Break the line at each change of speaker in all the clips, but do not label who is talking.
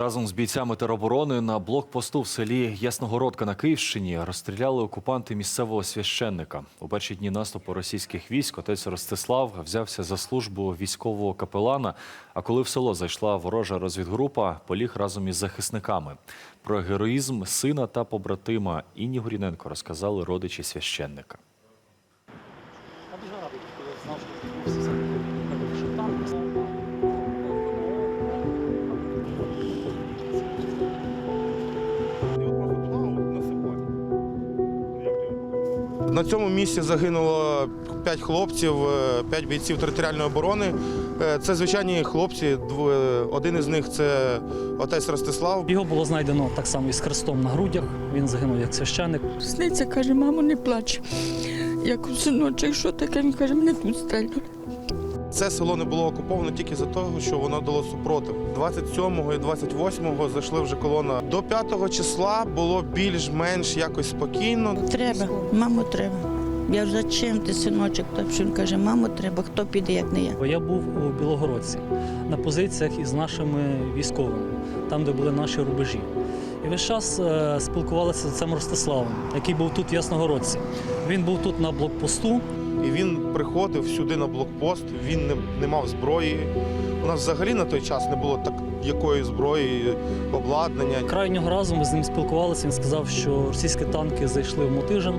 Разом з бійцями тероборони на блокпосту в селі Ясногородка на Київщині розстріляли окупанти місцевого священника. У перші дні наступу російських військ отець Ростислав взявся за службу військового капелана. А коли в село зайшла ворожа розвідгрупа, поліг разом із захисниками. Про героїзм сина та побратима Інні Горіненко розказали родичі священника.
На цьому місці загинуло 5 хлопців, 5 бійців територіальної оборони. Е, Це звичайні хлопці. Один із них це отець Ростислав.
Його було знайдено так само із хрестом на грудях. Він загинув як священник.
Сниться, каже, мамо, не плач. Я кажу, синочок, що таке? Він каже, мене тут стрельнули.
Це село не було окуповано тільки за того, що воно дало супротив. 27-го і 28-го зайшли вже колона. До 5-го числа було більш-менш якось спокійно.
Треба, мамо, треба. Я ж зачем ти, синочок? Він каже, мамо, треба, хто піде, як не я.
Бо я був у Білогородці на позиціях із нашими військовими, там, де були наші рубежі. І весь час е, спілкувалися з цим Ростиславом, який був тут в Ясногородці. Він був тут на блокпосту.
І він приходив сюди на блокпост, він не, не мав зброї. У нас взагалі на той час не було так якої зброї, обладнання.
Крайнього разу ми з ним спілкувалися. Він сказав, що російські танки зайшли в Мотижин,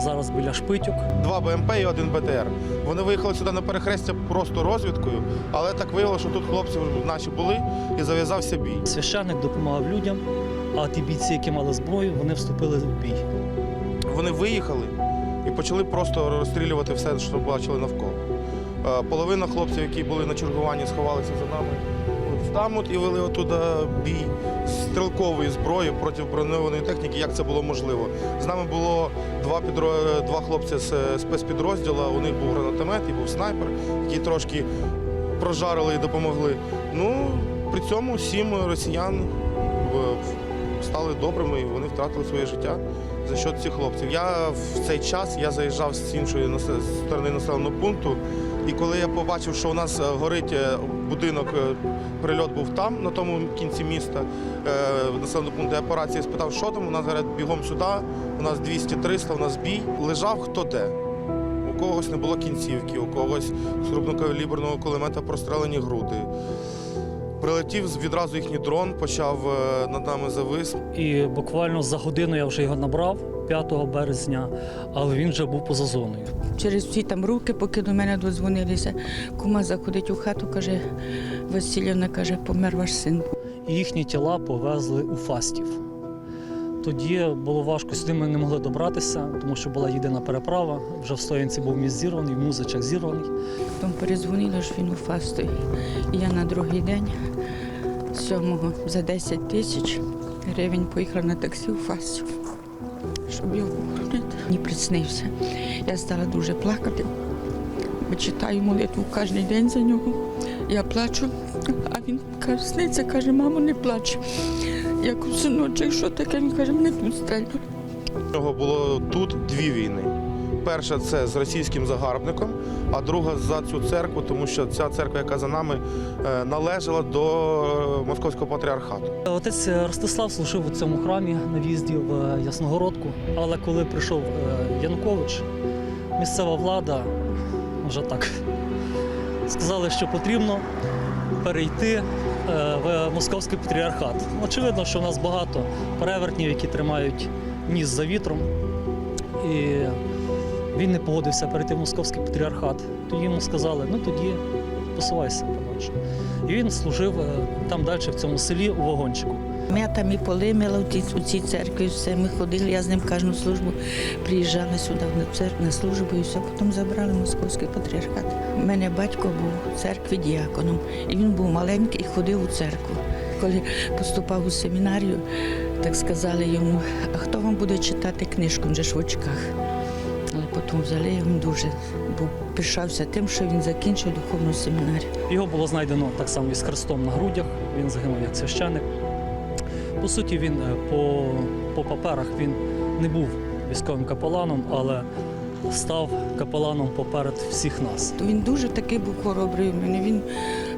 зараз біля Шпитюк.
Два БМП і один БТР. Вони виїхали сюди на перехрестя просто розвідкою, але так виявилося, що тут хлопці наші були і зав'язався бій.
Священник допомагав людям, а ті бійці, які мали зброю, вони вступили в бій.
Вони виїхали і почали просто розстрілювати все, що бачили навколо. Е, Половина хлопців, які були на чергуванні, сховалися за нами. Там і вели отуда бій стрілкової зброї проти броньованої техніки, як це було можливо. З нами було два, підро... два хлопці з е, спецпідрозділу, у них був гранатомет і був снайпер, які трошки прожарили і допомогли. Ну, при цьому сім росіян е, стали добрими і вони втратили своє життя за що цих хлопців. Я в цей час я заїжджав з іншої сторони населеного пункту. І коли я побачив, що у нас е, горить е, будинок, е, прильот був там, на тому кінці міста, в населеному пункту, я спитав, що там, у нас говорять, бігом сюди, у нас 200-300, у нас бій. Лежав хто де. У когось не було кінцівки, у когось з крупнокаліберного кулемета прострелені груди. Прилетів відразу їхній дрон, почав е, над нами завис.
І буквально за годину я вже його набрав 5 березня, але він вже був поза зоною.
Через всі там руки, поки до мене додзвонилися, кума заходить у хату, каже, Васильівна каже, помер ваш син.
І їхні тіла повезли у Фастів. Тоді було важко, сюди ми не могли добратися, тому що була єдина переправа. Вже в стоянці був міст зірваний, музичок зірваний.
Потім перезвонили, що він у фасті. І я на другий день, 7-го, за 10 тисяч гривень поїхала на таксі у фастів, щоб його похоронити. Мені приснився. Я стала дуже плакати. Бо читаю молитву кожен день за нього. Я плачу, а він каже, сниться, каже, мамо, не плач. Я кажу, синочок, що таке? Він каже, мене тут стрельнули.
У нього було тут дві війни. Перша це з російським загарбником, а друга за цю церкву, тому що ця церква, яка за нами, е, належала до е, московського патріархату.
Отець Ростислав служив у цьому храмі на в'їзді в Ясногородку. Але коли прийшов е, Янукович, місцева влада вже так сказали, що потрібно перейти е, в московський патріархат. Очевидно, що в нас багато перевертнів, які тримають ніс за вітром. І він не погодився перейти в московський патріархат. Тоді йому сказали, ну тоді посувайся подальше. І він служив е, там далі, в цьому селі, у вагончику.
І поли мила у цій церкві, все. Ми ходили, я з ним кожну службу приїжджала сюди на церкву, на службу і все. Потім забрали московський патріархат. У мене батько був в церкві діаконом, і він був маленький і ходив у церкву. Коли поступав у семінарію, так сказали йому, а хто вам буде читати книжку, він же ж в очках. Але потім взяли, він дуже був пишався тим, що він закінчив духовну семінарію.
Його було знайдено так само із хрестом на грудях. Він загинув як священник. По суті, він е, по, по паперах він не був військовим капеланом, але став капеланом поперед всіх нас.
Він дуже такий був хоробрий. Він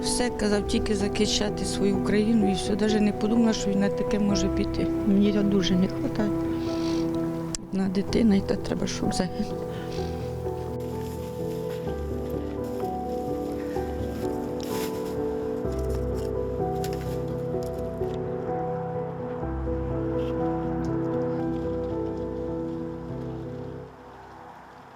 Все казав тільки захищати свою Україну і все. Навіть не подумала, що він на таке може піти. Мені його дуже не вистачає. Одна дитина, і то треба, щоб загинула.